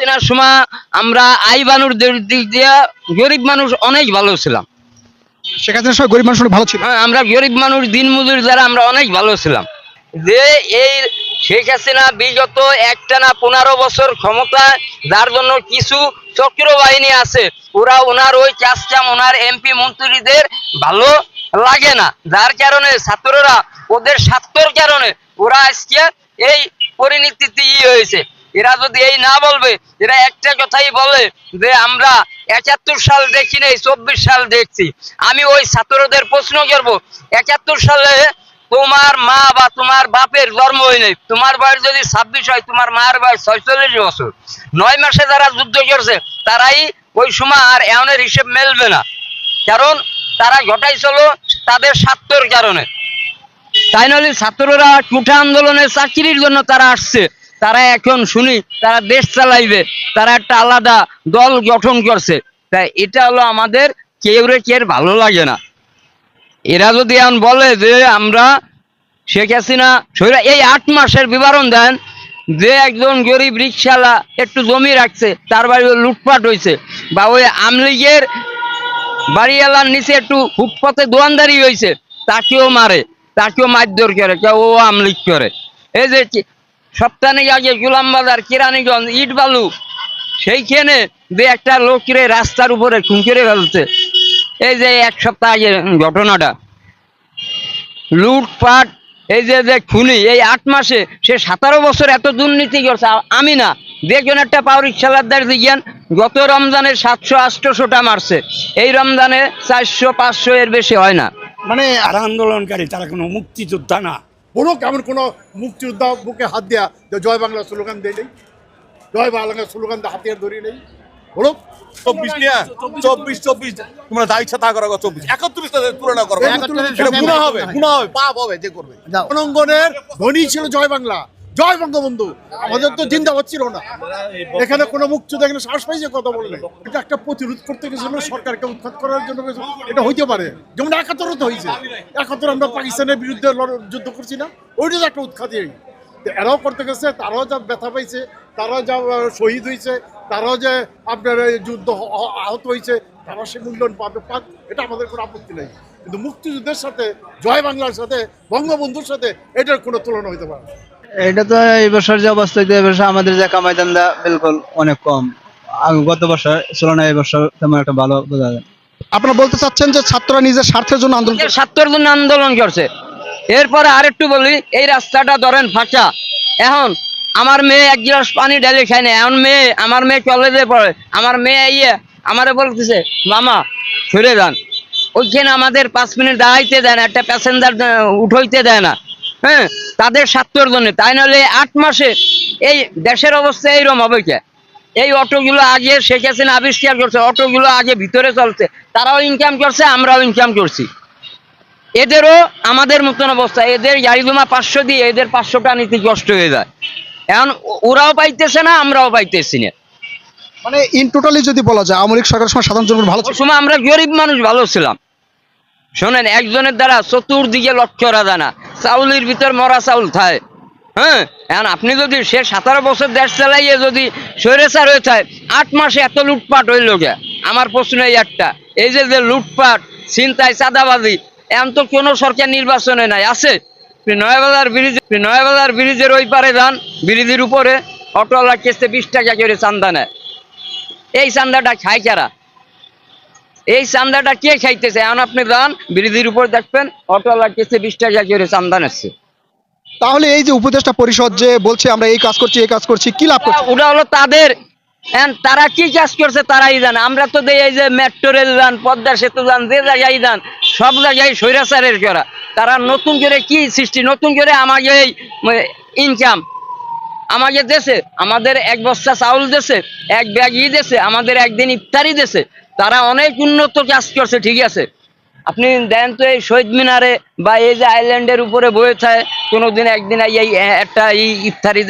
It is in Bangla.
চেনার সময় আমরা আই বানুর দিক দিয়ে গরিব মানুষ অনেক ভালো ছিলাম। শেখ হাসিনার সময় গরিব মানুষ ভালো ছিল হ্যাঁ আমরা গরিব মানুষ যারা আমরা অনেক ভালো ছিলাম। যে এই শেখ হাসিনা বিগত একটানা পনেরো বছর ক্ষমতায় যার জন্য কিছু চক্র বাহিনী আছে ওরা ওনার ওই কাজকাম ওনার এমপি মন্ত্রীদের ভালো লাগে না। যার কারণে ছাত্ররা ওদের স্বার্থর কারণে ওরা আজকে এই পরিণতিতে ই হয়েছে। এরা যদি এই না বলবে, এরা একটা কথাই বলে যে আমরা একাত্তর সাল দেখি নাই, চব্বিশ সাল দেখছি। আমি ওই ছাত্রদের প্রশ্ন করব, একাত্তর সালে তোমার মা বা তোমার বাপের জন্ম হয় নাই, তোমার বয়স যদি ছাব্বিশ হয়, তোমার মার বয়স ছয়চল্লিশ বছর। নয় মাসে যারা যুদ্ধ করছে, তারাই ওই সময় আর এমনের হিসেব মেলবে না। কারণ তারা ঘটাইছিল তাদের স্বার্থর কারণে। তাই নাহলে ছাত্ররা কুঠা আন্দোলনের চাকরির জন্য তারা আসছে। তারা এখন শুনি, তারা দেশ চালাইবে, তারা একটা আলাদা দল গঠন করছে। তাই এটা হলো আমাদের, কেউ রে কেউ ভালো লাগে না। এরা যদি এখন বলে যে আমরা শেখ হাসিনা সৈরা এই আট মাসের বিবরণ দেন, যে একজন গরিব রিক্সালা একটু জমি রাখছে, তার বাড়ি লুটপাট হয়েছে বা ওই আমলিগের বাড়িওয়ালার নিচে একটু ফুটপাতে দোয়ানদারি হয়েছে তাকেও মারে, তাকেও মারধর করে, কেউ ও আমলিগ করে। এই যে কি- সপ্তাহে আগে গুলাম বাজার কিরানীগঞ্জ ইট বালু সেইখানে যে একটা লোকরে রাস্তার উপরে খুন ফেলছে। এই যে এক সপ্তাহ আগে ঘটনাটা। লুটপাট, এই যে যে খুনি, এই আট মাসে সে সতেরো বছর এত দুর্নীতি করছে আমি না। দেখবেন একটা পাউরিক খেলাদার দিকেন গত রমজানে সাতশো আটশোটা মারছে। এই রমজানে চারশো, পাঁচশো এর বেশি হয় না। মানে আর আন্দোলনকারী, তারা কোনো মুক্তিযোদ্ধা না। বলুক এমন কোনো মুক্তিযোদ্ধা বুকে হাত দেয়া যে জয় বাংলা স্লোগান দিয়ে নেই জয় বাংলা স্লোগান হাতিয়ার ধরি নেই। বলুক। চব্বিশ নিয়ে চব্বিশ চব্বিশ তোমরা যা ইচ্ছা তা করো চব্বিশ। তুলনা করবে গুণা হবে। গুণা হবে পাপ হবে যে করবে। রণাঙ্গনের ধ্বনি ছিল জয় বাংলা। জয় বঙ্গবন্ধু। আমাদের তো জিন্দাবাদ ছিল না। এখানে কোনো মুক্তিযোদ্ধা এখানে শ্বাস পাইছে কথা বললে। এটা একটা প্রতিরোধ করতে গেছিল সরকারকে উৎখাত করার জন্য এটা হইতে পারে। যেমন একাত্তরে তো হয়েছে একাত্তর আমরা পাকিস্তানের বিরুদ্ধে যুদ্ধ করছি না। ওইটা তো একটা উৎখাতই। এরাও করতে গেছে, তারাও যা ব্যথা পাইছে, তারাও যা শহীদ হয়েছে তারাও যে আপনার যুদ্ধ আহত হয়েছে তারা সে মূল্যায়ন পাবে, পাক, এটা আমাদের কোনো আপত্তি নেই। কিন্তু মুক্তিযুদ্ধের সাথে, জয় বাংলার সাথে, বঙ্গবন্ধুর সাথে, এটার কোনো তুলনা হইতে পারে। এটা তো এই বছর যে অবস্থা হইতে এই বছর আমাদের যে কামাই দান্দা বিলকুল অনেক কম। গত বছর তুলনায় এই বছর তেমন একটা ভালো বোঝা যায়। আপনারা বলতে চাচ্ছেন যে ছাত্ররা নিজের স্বার্থের জন্য আন্দোলন করছে। সাত্তর জন্য আন্দোলন করছে। এরপরে আরেকটু বলি এই রাস্তাটা ধরেন ফাঁকা। এখন আমার মেয়ে এক গ্লাস পানি ঢেলে খায় না। এখন মেয়ে আমার মেয়ে কলেজে পড়ে। আমার মেয়ে ইয়ে আমারে বলতেছে মামা সরে যান। ওইখানে আমাদের পাঁচ মিনিট দাঁড়াইতে দেয় না একটা প্যাসেঞ্জার উঠাইতে দেয় না। হ্যাঁ তাদের স্বার্থর জন্য। তাই নাহলে আট মাসে এই দেশের অবস্থা এইরকম হবে কে? এই অটোগুলো আগে শেখ হাসিনা আবিষ্কার করছে অটোগুলো আগে ভিতরে চলছে তারাও ইনকাম করছে আমরাও ইনকাম করছি। এদেরও আমাদের মতন অবস্থা এদের গাড়ি জমা পাঁচশো দিয়ে এদের পাঁচশোটা নিতে কষ্ট হয়ে যায়। এখন ওরাও পাইতেছে না আমরাও পাইতেছি না। মানে ইন টোটালি যদি বলা যায় আওয়ামী লীগ সরকারের সময় সাধারণ জনগণ ভালো সময় আমরা গরিব মানুষ ভালো ছিলাম। শোনেন, একজনের দ্বারা চতুর্দিকে লক্ষ্য রাখা না। চাউলের ভিতর মরা চাউল খায় হ্যাঁ? এখন আপনি যদি সে সতেরো বছর দেশ চালাইয়ে যদি স্বৈরাচার হয়ে যায় আট মাসে এত লুটপাট হইল গে আমার প্রশ্ন এই একটা। এই যে যে লুটপাট, ছিনতাই, চাঁদাবাজি, এখন তো কোনো সরকার নির্বাচনে নাই। আছে? নয়াবাজার ব্রিজ নয়াবাজার ব্রিজের ওই পারে যান, ব্রিজের উপরে অটোওয়ালা কেসে বিশ টাকা করে চান্দা নেয়। এই চান্দাটা খায় কারা? এই চান্দাটা কে খাইতেছে? এখন আপনি যান ব্রিজের উপর দেখবেন অটোওয়ালা কেসে বিশ টাকা করে চান্দা নিচ্ছে। তাহলে এই যে উপদেষ্টা পরিষদ যে বলছে আমরা এই কাজ করছি এই কাজ করছি কি লাভ করছি? ওটা হলো তাদের তারা কি কাজ করছে তারাই জানে। আমরা তো দেই এই যে মেট্রো রেল যান পদ্মা সেতু যান যে জায়গায় যান সব জায়গায় স্বৈরাচারের করা। তারা নতুন করে কি সৃষ্টি নতুন করে আমাকে এই ইনকাম আমাকে দেশে আমাদের এক বস্তা চাউল দেশে এক ব্যাগ ই দেশে আমাদের একদিন ইফতারি দেশে তারা অনেক উন্নত চাষ করছে, ঠিক আছে। আপনি দেন তো এই শহীদ মিনারে বা এই যে আইল্যান্ডের উপরে বয়ে থাকে, কোনোদিন একদিন এই একটা ইফতারি